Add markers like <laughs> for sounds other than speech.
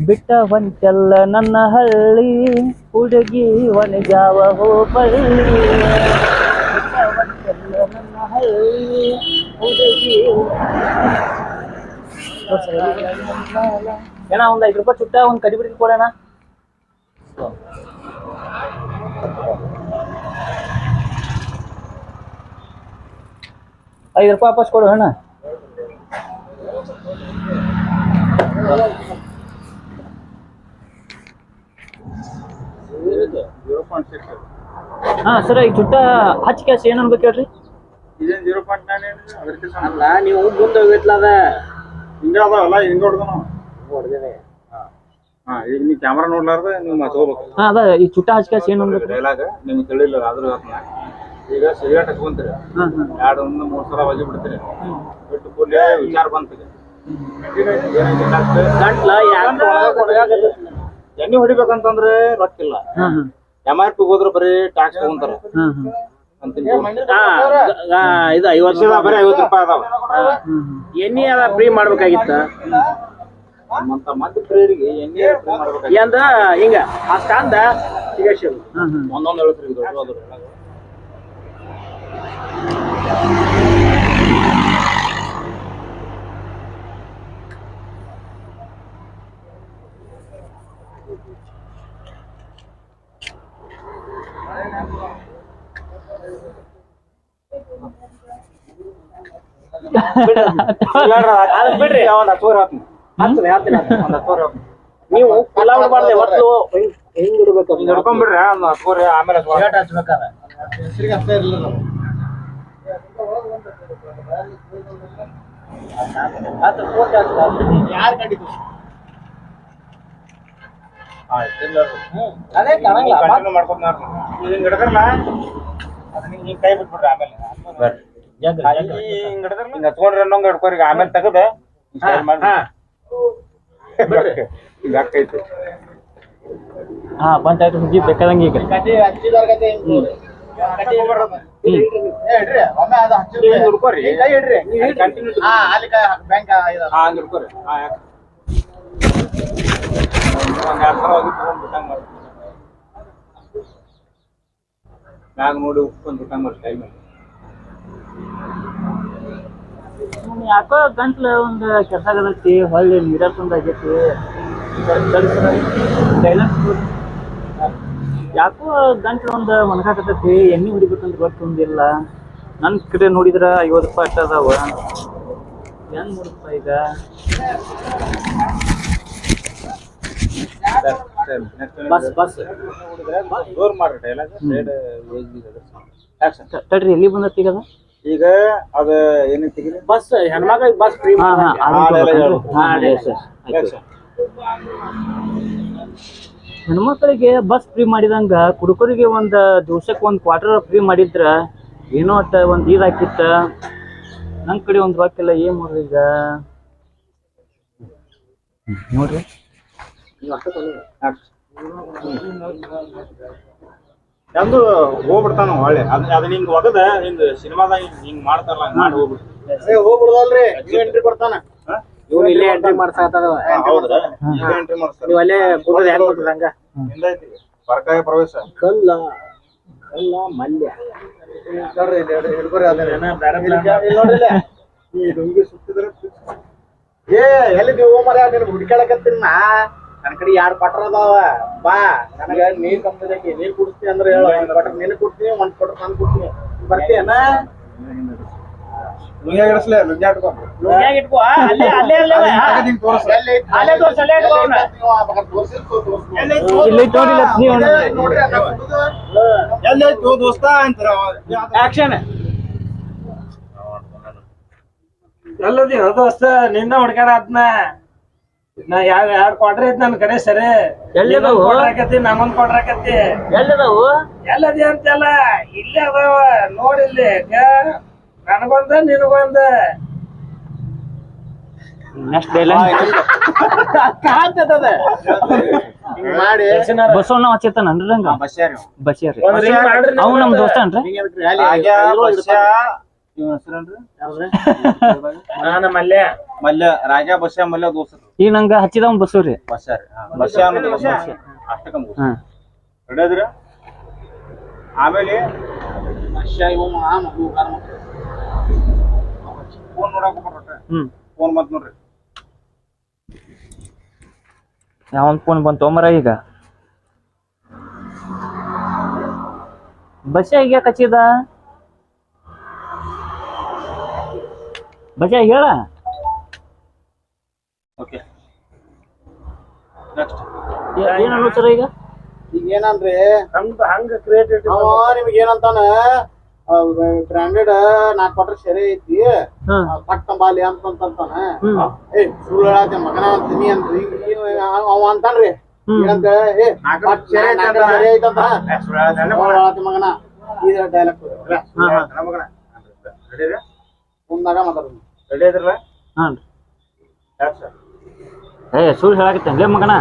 ಬಿಟ್ಟ ಹೊಂಟೆಲ್ಲ ನನ್ನ ಹಳ್ಳಿ ಹುಡುಗಿ ಒಣಗ್ಯಾವ ಹೋಬಳ್ಳಿ. ಬಿಟ್ಟ ಹೊಂಟೆಲ್ಲ ನನ್ನ ಹಳ್ಳಿ ಏನ ಒಂದ್ ಐದು ರೂಪಾಯಿ ಚುಟ್ಟ, ಒಂದು ಕಡಿ ಬಿಡಿ ಕೊಡೋಣ ಐದು ರೂಪಾಯಿ ವಾಪಸ್ ಕೊಡು ಅಣ್ಣ ಜೀರೋ ಪಾಯಿಂಟ್ ಸಿಕ್ಸ್ ಹಾ ಸರ್ ಈ ಚುಟ್ಟ ಹಚ್ಚ ಕ್ಯಾಶ್ ಏನ್ ಅನ್ಬೇಕು ಹೇಳ್ರಿ? ಇದೇನ್ ಜೀರೋ ಪಾಯಿಂಟ್ ನೈನ್ ಏನ್ರಿ? ಅದಕ್ಕೆ ಅಲ್ಲ ನೀವು ಮುಂದೆ ಹೋಗಿತ್ಲ ಅದ? ಹಿಂಗ ಅಲ್ಲ ಹಿಂಗ ಹೊಡ್ದು ನಾವು ಹಾ. ಈಗ ನೀವು ಕ್ಯಾಮ್ರಾ ನೋಡ್ಲಾರ್ದ ನೀವು ತಗೋಬೇಕು ಹಾ ಅದ ಈ ಚುಟ್ಟ ಹಚ್ಚ ಕ್ಯಾಶ್ ಏನ್ ಅನ್ಬೇಕು? ಡೈಲಾಗ ನಿಮ್ಗೆ ತಿಳಿಲ್ಲ ಆದ್ರೂ ಅದನ್ನ ಈಗ ಸಿಗರೇಟ್ ಹಚ್ಕೊಂತೀರಿ ಹಾ ಹಾ. ಎರಡು ಒಂದು ಮೂರು ಸಲ ಒಗಿ ಬಿಡ್ತೀರಿ ಬಿಟ್ಟು ಕೂಡಲೇ ವಿಚಾರ ಬಂತು ಗಂಟ್ಲ ಯಾಕೆ ಎಣ್ಣೆ ಹೊಡಿಬೇಕಂತಂದ್ರೆ ರೊಕ್ಕಿಲ್ಲ. ಎಂ ಆರ್ ಪಿ ಹೋದ್ರೆ ಬರೀ ಟ್ಯಾಕ್ಸ್ ತಗೊಂತಾರ. ಹ್ಮ್ ಇದು ಐವತ್ತು ರೂಪಾಯಿ. ಬರೀ ಐವತ್ತು ರೂಪಾಯಿ ಅದಾವ. ಎಣ್ಣೆ ಅದ ಫ್ರೀ ಮಾಡ್ಬೇಕಾಗಿತ್ತ? ಪ್ರೇರಿಗೆ ಎಣ್ಣೆ ಮಾಡ್ಬೇಕಾಗಿತ್ತು. ಎಂದ ಹಿಂಗ ಅಷ್ಟ ಅಂದ ಸಿಗೇಶನ್ ಹಾ ಹಾ ಒಂದೊಂದು ಹೇಳ್ತೀರಿ ಇದು ದೊಡ್ಡದು <laughs> ನೀವು ಕುಲ ಬಿಡಬಾರ್ದೆ ಒಟ್ಟು ಹಿಂಗ್ ಇಡ್ಬೇಕು ಹಿಡ್ಕೊಂಡ್ಬಿಡ್ರಿ ಒಂದ್ ಆಮೇಲೆ ಹತ್ತುವರೆ. ಹಚ್ಬೇಕಾದ ಆಯ್ತ್, ಇಲ್ಲ ಅದು. ಅದೇ ಕಾಣಂಗಿಲ್ಲ. ನೀವು continue ಮಾಡ್ಕೊತ ನೋಡ್ರಿ. ನೀವು ಹಿಂಗ್ ಹಿಡ್ದ್ರಲ್ಲ, ಅದನ್ನ ಹಿಂಗ್ ಹಿಂಗ್ ಕೈ ಬಿಟ್ಬಿಡ್ರಿ ಆಮೇಲೆ. ಹಿಂಗ್ ಹಿಡ್ದ್ರಲ್ಲ, ಹಿಂಗ್ ಹಚ್ಕೊಂಡ್ರಿ ಅನ್ನೋಂಗ್ ಹಿಡ್ಕೊರಿ. ಈಗ ಆಮೇಲೆ ತೆಗದ ಹಾಕೈತಿ ಹಾ. ಪಂಚಾಯತ್ ಮುಗಿ ಬೇಕಾದಂಗ ಈಗ. ಹಿಂಗ್ ನೋಡಿ ಕಂಟಿನ್ಯೂ ಹಾ ಹಂಗ್ ಹಿಡ್ಕೊರಿ ಹಾ ಯಾಕೆ ಒಂದ್ ಎರಡ್ ಸಲ ಹೋಗಿ ತಗೊಂಡ್ ಬಿಟ್ಟಂಗ್ ಮಾಡಿ ಮ್ಯಾಗ ನೋಡಿ ಉಪ್ಕೊಂಡ್ ಬಿಟ್ಟಂಗ್ ಮಾಡಿ ಸ್ಟೈಲ್ ಮಾಡಿ ಯಾಕೋ ಗಂಟ್ಲು ಒಂದು ಕೆಲಸ ಆಗತ್ತಿ ಹೊಳ್ಳಿ ನೀರ ತಂದ ಆಗೈತಿ. ಯಾಕೋ ಗಂಟ್ಲು ಒಂದು ಒಣಗಾಕತೈತಿ ಎಣ್ಣೆ ಹೊಡಿಬೇಕಂತ ಗೊತ್ತೊಂದಿಲ್ಲ ನನ್ನ ಕಡೆ ನೋಡಿದ್ರ ಐವತ್ತು ರೂಪಾಯಿ ಅಷ್ಟ ಅದಾವ. ಹೆಂಗ್ ನೋಡಪ್ಪ ಈಗ? Bus bus. ತಡ್ರಿ ಎಲ್ಲಿ ಬಂದತ್ತೀಗ ಅದ? ಈಗ ಅದ ಏನೈತಿ ಬಸ್ ಹೆಣ್ಮಕ್ಳಿಗೆ ಬಸ್ ಫ್ರೀ ಹಾ. ಹೆಣ್ಮಕ್ಳಿಗೆ ಬಸ್ ಫ್ರೀ ಮಾಡಿದಂಗ ಕುಡುಕರಿಗೆ ಒಂದ್ ದಿವ್ಸಕ್ಕೆ ಒಂದ್ ಕ್ವಾರ್ಟರ್ ಫ್ರೀ ಮಾಡಿದ್ರ ಏನೋ ಅಟ್ಟ ಒಂದ್ ಈದ್ ಹಾಕಿತ್ತ ನನ್ ಕಡೆ ಒಂದ್ ರೊಕ್ಕಿಲ್ಲ ಏನ್ ಮಾಡ್ರಿ ಈಗ? ನೋಡ್ರಿ. ಎಂದು ಹೋಗ್ಬಿಡ್ತಾನ ಒಳ್ಳೆ. ಅದ್ ಅದನ್ನ ಹಿಂಗ್ ಒಗದ ಹಿಂಗ್ ಸಿನಿಮಾದಾಗ ಹಿಂಗ್ ಮಾಡ್ತಾರಲ್ಲ ನಾಡ್ ಮಾಡಿ ಹೋಗ್ಬಿಡ್ತಾನ ಹೋಗ್ಬಿಡ್ದಲ್ರಿ ಎಂಟ್ರಿ ಕೊಡ್ತಾನ. ಇವ್ನು ಇಲ್ಲೇ ಎಂಟ್ರಿ ಮಾಡ್ಸಾಕತ್ತದವ ಹೌದ್ರಾ? ಈಗ ಎಂಟ್ರಿ ಮಾಡ್ತಾರ ನೀವು ಅಲ್ಲೇ ಕುಡ್ದು ಹೆಂಗ್ ಬರ್ತದ ಹಂಗ? ಹಿಂದೈತಿ ಪರಕಾಯ ಪ್ರವೇಶ. ಕಲ್ಲ. ಕಲ್ಲ ಮಲ್ಯ. ಈ ಡುಂಗಿ ಸುತ್ತಿದ್ರೆ ಏ ಎಲ್ಲಿ ನೀವು ಮರ ನೀನು ಹುಡ್ಕ್ಯಾಳಕತ್ತೀನಿ ನಾ? ನನ್ನ ಕಡೆ ಎರಡು ಪಟ್ರ ಅದಾವ. ಬಾ ನನಗ ನೀರ್ ಕಂಪ್ನಿ ನೀರ್ ಕುಡಿಸ್ತೀನಿ ಅಂದ್ರೆ ಹೇಳು. ಒಂದ್ ಪಟ್ರ ನಿನಗ್ ಕೊಡ್ತೀನಿ ಒಂದ್ ಪಟ್ರ ನಾನು ಕುಡ್ತೀನಿ. ಬರ್ತೀಯನ? ನುಂಗ್ಯಾಗ ಇಳಿಸ್ಲೇ ನುಂಗ್ಯ ಇಟ್ಕೊಂಡು ಲುಂಗ್ಯಾಗ ಇಟ್ಕೋ ಅಲ್ಲೇ ಅಲ್ಲೇ ಅಲ್ಲೇ ಅವ. ಹಿಂಗ್ ತೋರ್ಸು. ಅಲ್ಲೇ ತೋರ್ಸ್ ಅಲ್ಲೇ ಇಟ್ಕೋ ಅವ್ನ. ಇಲ್ಲಿ ನೋಡಿಲ್ಲ ನೀವು ಎಲ್ಲೈತು ದೋಸ್ತ. ಅಂತಾರ. ಆಕ್ಷನ್ ಎಲ್ಲದಿ ದೋಸ್ತ ನಿನ್ನ ಹುಡ್ಕಾರ ಅದ್ನ ನಾ ಯಾವ ಎರಡ್ ಕ್ವಾರ್ಟರ್ ಐತ್ ನನ್ ಕಡೆ ಸರಿ? ಎಲ್ಲಿದಾವು? ಕೊಡ್ರಾಕತ್ತಿ ನಮ್ಮನ್ ಕೊಡ್ರಾಕತ್ತಿ ಎಲ್ಲಿದಾವು ಎಲ್ಲದಿ ಅಂತಲ್ಲ ಇಲ್ಲೇ ಅದಾವ. ನನಗೊಂದ ನಿನಗೊಂದ. ನೆಕ್ಸ್ಟ್ ಹಿಂಗ್ ಮಾಡಿ. ಬಸವಣ್ಣ ಬಸ್ ಬಸ್ಯಾರಿ ಅವ. ನಮ್ ದೋಸ್ತನ್ರಿ? ಹಿಂಗ್ ನಾನು <laughs> ಮಲ್ಯ. ಮಲ್ಯ ರಾಜ ಬಸ್ಯ ಮಲ್ಯ ದೋಸ್ತ. ಈಗ ನಂಗ ಹಚ್ಚಿದವ್ ಬಸ್ ರೀ ಬಸ್ಯ ರೀ. ಬಸ್ಯ ಅನ್ನೋದು ಬಸ್ಯ. ಅಷ್ಟಕ್ಕ ಮುಗಿಸ್ ಹಾ. ಹಿಡಿದ್ರಿ ಆಮೇಲೆ ಇವ ಮಗು ಫೋನ್ ನೋಡಕ್ ಹೋಗ್ಬಿಟ್ರೆ ಹ್ಮ್. ಫೋನ್ ಬಂತ್ ನೋಡ್ರಿ. ಯಾವನ್ ಫೋನ್ ಬಂತು ಮರ ಈಗ? ಬಸ್ಯಾ ಈಗ ಹಚ್ಚಿದ? ಬಸ್ಸ ಹೇಳ. ಓಕೆ. ನೆಕ್ಸ್ಟ್ ಏನ್ ಅನ್ಸರ ಈಗ? ಈಗ ಏನಂದ್ರಿ ಹಂಗ ಹಂಗ ಕ್ರಿಯೇಟಿವಿಟಿ ಅವ ನಿಮ್ಗೆ ಏನಂತಾನ ಬ್ರಾಂಡೆಡ್ ನಾಕ್ ಕೊಟ್ರ ಸರಿ ಐತಿ. ಹ್ಮ್ ಪಟ್ಟ ಬಾಲಿ ಅಂತಂತಾನ ಏ ಸುಳ್ಳು ಹೇಳತ್ತೆ ಮಗನ ಅಂತೀನಿ ಅಂದ್ರಿ. ಅವ ಅಂತಾನ್ರಿ. ಏನಂತ ಏ ಪಟ್ಟ ಸರಿ ಐತಂತ ಸರಿ ಐತಂತ ಹೇಳತ್ತೆ ಮಗನ. ಈ ಡೈಲಾಗ್ ಮಗನ. ಹಾ ರೆಡಿ ಮುಂದಾಗ ಮಾತಾಡೋದು ರೆಡಿ ಇದ್ರಲ್ಲ ರೀ ಯಾಕೆ ಸರ್? ಏ ಸುಳ್ಳು ಹೇಳಾಕತ್ತೇನ್ಲೇ ಮಗನ.